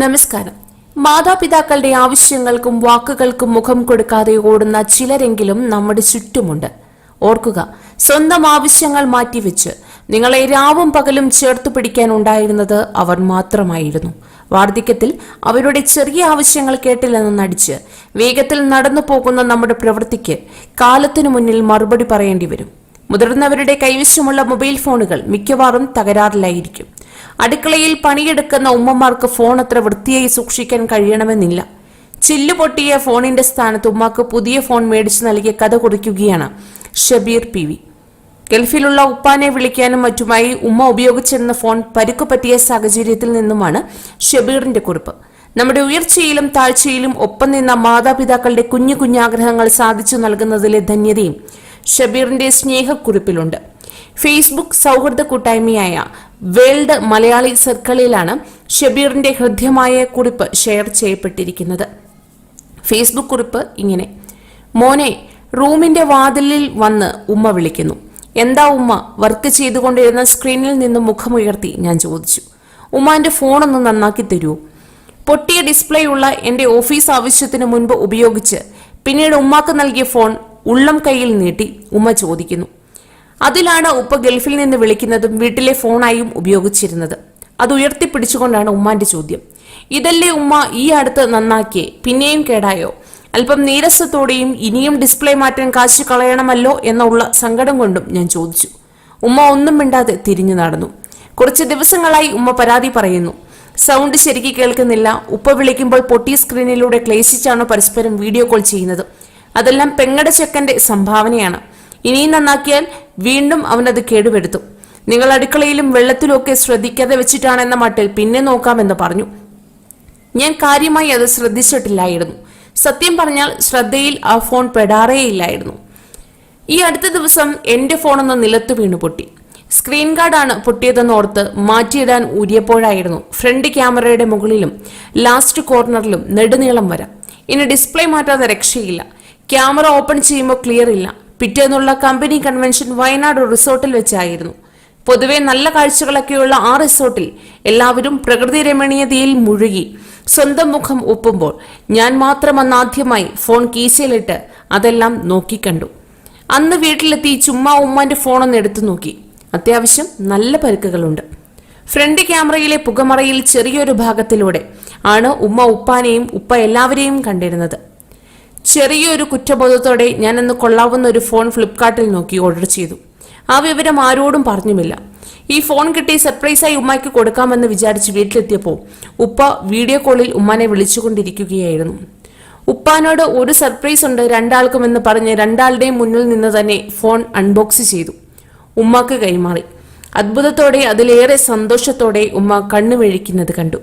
നമസ്കാരം. മാതാപിതാക്കളുടെ ആവശ്യങ്ങൾക്കും വാക്കുകൾക്കും മുഖം കൊടുക്കാതെ ഓടുന്ന ചിലരെങ്കിലും നമ്മുടെ ചുറ്റുമുണ്ട്. ഓർക്കുക സ്വന്തം ആവശ്യങ്ങൾ മാറ്റിവെച്ച് നിങ്ങളെ രാവും പകലും ചേർത്തു പിടിക്കാൻ ഉണ്ടായിരുന്നത് അവർ മാത്രമായിരുന്നു. വാർദ്ധക്യത്തിൽ അവരുടെ ചെറിയ ആവശ്യങ്ങൾ കേട്ടില്ലെന്ന് നടിച്ച് വേഗത്തിൽ നടന്നു പോകുന്ന നമ്മുടെ പ്രവൃത്തിക്ക് കാലത്തിനു മുന്നിൽ മറുപടി പറയേണ്ടി വരും. മുതിർന്നവരുടെ കൈവശമുള്ള മൊബൈൽ ഫോണുകൾ മിക്കവാറും തകരാറിലായിരിക്കും. അടുക്കളയിൽ പണിയെടുക്കുന്ന ഉമ്മമാർക്ക് ഫോൺ അത്ര വൃത്തിയായി സൂക്ഷിക്കാൻ കഴിയണമെന്നില്ല. ചില്ലു പൊട്ടിയ ഫോണിന്റെ സ്ഥാനത്ത് ഉമ്മാക്ക് പുതിയ ഫോൺ മേടിച്ചു നൽകിയ കഥ കുറിക്കുകയാണ് ഷബീർ പി വി. ഗൾഫിലുള്ള ഉപ്പാനെ വിളിക്കാനും മറ്റുമായി ഉമ്മ ഉപയോഗിച്ചിരുന്ന ഫോൺ പരുക്കു പറ്റിയ സാഹചര്യത്തിൽ നിന്നുമാണ് ഷബീറിന്റെ കുറിപ്പ്. നമ്മുടെ ഉയർച്ചയിലും താഴ്ചയിലും ഒപ്പം നിന്ന മാതാപിതാക്കളുടെ കുഞ്ഞു കുഞ്ഞാഗ്രഹങ്ങൾ സാധിച്ചു നൽകുന്നതിലെ ധന്യതയും ഷബീറിന്റെ സ്നേഹക്കുറിപ്പിലുണ്ട്. ഫേസ്ബുക്ക് സൗഹൃദ കൂട്ടായ്മയായ വേൾഡ് മലയാളി സർക്കിളിലാണ് ഷബീറിന്റെ ഹൃദ്യമായ കുറിപ്പ് ഷെയർ ചെയ്യപ്പെട്ടിരിക്കുന്നത്. ഫേസ്ബുക്ക് കുറിപ്പ് ഇങ്ങനെ. മോനെ റൂമിന്റെ വാതിലിൽ വന്ന് ഉമ്മ വിളിക്കുന്നു. എന്താ ഉമ്മ? വർക്ക് ചെയ്തുകൊണ്ടിരുന്ന സ്ക്രീനിൽ നിന്ന് മുഖമുയർത്തി ഞാൻ ചോദിച്ചു. ഉമ്മാന്റെ ഫോണൊന്ന് നന്നാക്കി തരൂ. പൊട്ടിയ ഡിസ്പ്ലേ ഉള്ള എന്റെ ഓഫീസ് ആവശ്യത്തിന് മുൻപ് ഉപയോഗിച്ച് പിന്നീട് ഉമ്മാക്ക് നൽകിയ ഫോൺ ഉള്ളം കയ്യിൽ നീട്ടി ഉമ്മ ചോദിക്കുന്നു. അതിലാണ് ഉപ്പ ഗൾഫിൽ നിന്ന് വിളിക്കുന്നതും വീട്ടിലെ ഫോണായും ഉപയോഗിച്ചിരുന്നത്. അത് ഉയർത്തിപ്പിടിച്ചുകൊണ്ടാണ് ഉമ്മാന്റെ ചോദ്യം. ഇതല്ലേ ഉമ്മ ഈ അടുത്ത് നന്നാക്കിയേ? പിന്നെയും കേടായോ? അല്പം നീരസത്തോടെയും ഇനിയും ഡിസ്പ്ലേ മാറ്റാൻ കാശ് കളയണമല്ലോ എന്നുള്ള സങ്കടം കൊണ്ടും ഞാൻ ചോദിച്ചു. ഉമ്മ ഒന്നും മിണ്ടാതെ തിരിഞ്ഞു നടന്നു. കുറച്ച് ദിവസങ്ങളായി ഉമ്മ പരാതി പറയുന്നു. സൗണ്ട് ശരിക്ക് കേൾക്കുന്നില്ല. ഉപ്പ വിളിക്കുമ്പോൾ പൊട്ടി സ്ക്രീനിലൂടെ ക്ലേശിച്ചാണ് പരസ്പരം വീഡിയോ കോൾ ചെയ്യുന്നത്. അതെല്ലാം പെങ്ങടെ ചെക്കന്റെ സംഭാവനയാണ്. ഇനിയും നന്നാക്കിയാൽ വീണ്ടും അവനത് കേടുവരുത്തും. നിങ്ങൾ അടുക്കളയിലും വെള്ളത്തിലും ഒക്കെ ശ്രദ്ധിക്കാതെ വെച്ചിട്ടാണെന്ന മട്ടിൽ പിന്നെ നോക്കാമെന്ന് പറഞ്ഞു. ഞാൻ കാര്യമായി അത് ശ്രദ്ധിച്ചിട്ടില്ലായിരുന്നു. സത്യം പറഞ്ഞാൽ ശ്രദ്ധയിൽ ആ ഫോൺ പെടാറേയില്ലായിരുന്നു. ഈ അടുത്ത ദിവസം എന്റെ ഫോണൊന്ന് നിലത്ത് വീണു പൊട്ടി. സ്ക്രീൻ ഗാർഡാണ് പൊട്ടിയതെന്ന് ഓർത്ത് മാറ്റിയിടാൻ ഊരിയപ്പോഴായിരുന്നു ഫ്രണ്ട് ക്യാമറയുടെ മുകളിലും ലാസ്റ്റ് കോർണറിലും നെടുനീളം വരാം. ഇനി ഡിസ്പ്ലേ മാറ്റാതെ രക്ഷയില്ല. ക്യാമറ ഓപ്പൺ ചെയ്യുമ്പോൾ ക്ലിയർ ഇല്ല. പിറ്റേന്നുള്ള കമ്പനി കൺവെൻഷൻ വയനാട് റിസോർട്ടിൽ വെച്ചായിരുന്നു. പൊതുവെ നല്ല കാഴ്ചകളൊക്കെയുള്ള ആ റിസോർട്ടിൽ എല്ലാവരും പ്രകൃതി രമണീയതയിൽ മുഴുകി. സ്വന്തം മുഖം ഒപ്പുമ്പോൾ ഞാൻ മാത്രം അന്ന് ആദ്യമായി ഫോൺ കീശയിലിട്ട് അതെല്ലാം നോക്കിക്കണ്ടു അന്ന് വീട്ടിലെത്തി ചുമ്മാ ഉമ്മാന്റെ ഫോണൊന്ന് എടുത്തു നോക്കി. അത്യാവശ്യം നല്ല പരുക്കുകളുണ്ട്. ഫ്രണ്ട് ക്യാമറയിലെ പുകമറയിൽ ചെറിയൊരു ഭാഗത്തിലൂടെ ആണ് ഉമ്മ ഉപ്പാനെയും ഉപ്പ എല്ലാവരെയും കണ്ടിരുന്നത്. ചെറിയൊരു കുറ്റബോധത്തോടെ ഞാൻ അന്ന് കൊള്ളാവുന്ന ഒരു ഫോൺ ഫ്ലിപ്കാർട്ടിൽ നോക്കി ഓർഡർ ചെയ്തു. ആ വിവരം ആരോടും പറഞ്ഞുമില്ല. ഈ ഫോൺ കിട്ടി സർപ്രൈസായി ഉമ്മയ്ക്ക് കൊടുക്കാമെന്ന് വിചാരിച്ച് വീട്ടിലെത്തിയപ്പോൾ ഉപ്പ വീഡിയോ കോളിൽ ഉമ്മാനെ വിളിച്ചുകൊണ്ടിരിക്കുകയായിരുന്നു. ഉപ്പാനോട് ഒരു സർപ്രൈസ് ഉണ്ട് രണ്ടാൾക്കുമെന്ന് പറഞ്ഞ് രണ്ടാളുടെയും മുന്നിൽ നിന്ന് തന്നെ ഫോൺ അൺബോക്സ് ചെയ്തു. ഉമ്മാക്ക് കൈമാറി. അത്ഭുതത്തോടെ അതിലേറെ സന്തോഷത്തോടെ ഉമ്മ കണ്ണു കണ്ണുമിഴിക്കുന്നത് കണ്ടു.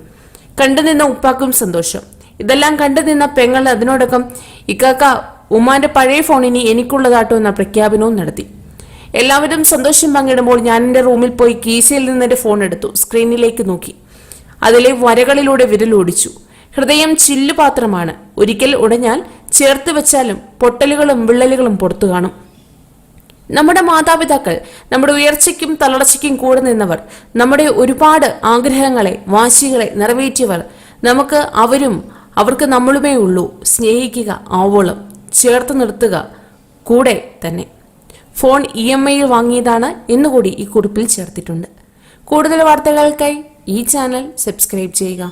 കണ്ടുനിന്ന ഉപ്പാക്കും സന്തോഷം. ഇതെല്ലാം കണ്ടു നിന്ന പെങ്ങൾ അതിനോടൊപ്പം ഇക്കാക്ക ഉമ്മാന്റെ പഴയ ഫോണിനി എനിക്കുള്ളതാട്ടോ എന്ന പ്രഖ്യാപനവും നടത്തി. എല്ലാവരും സന്തോഷം പങ്കിടുമ്പോൾ ഞാൻ എന്റെ റൂമിൽ പോയി കീശയിൽ നിന്ന് എന്റെ ഫോൺ എടുത്തു സ്ക്രീനിലേക്ക് നോക്കി. അതിലെ വരകളിലൂടെ വിരലോടിച്ചു ഹൃദയം ചില്ലുപാത്രമാണ്. ഒരിക്കൽ ഉടഞ്ഞാൽ ചേർത്ത് വെച്ചാലും പൊട്ടലുകളും വിള്ളലുകളും പുറത്തു കാണും. നമ്മുടെ മാതാപിതാക്കൾ നമ്മുടെ ഉയർച്ചയ്ക്കും തളർച്ചയ്ക്കും കൂടെ നിന്നവർ നമ്മുടെ ഒരുപാട് ആഗ്രഹങ്ങളെ വാശികളെ നിറവേറ്റിയവർ നമുക്ക് അവരും അവർക്ക് നമ്മളുമേ ഉള്ളൂ. സ്നേഹിക്കുക ആവോളം ചേർത്ത് നിർത്തുക കൂടെ തന്നെ. ഫോൺ ഇ എം ഐയിൽ വാങ്ങിയതാണ് എന്നുകൂടി ഈ കുറിപ്പിൽ ചേർത്തിട്ടുണ്ട്. കൂടുതൽ വാർത്തകൾക്കായി ഈ ചാനൽ സബ്സ്ക്രൈബ് ചെയ്യുക.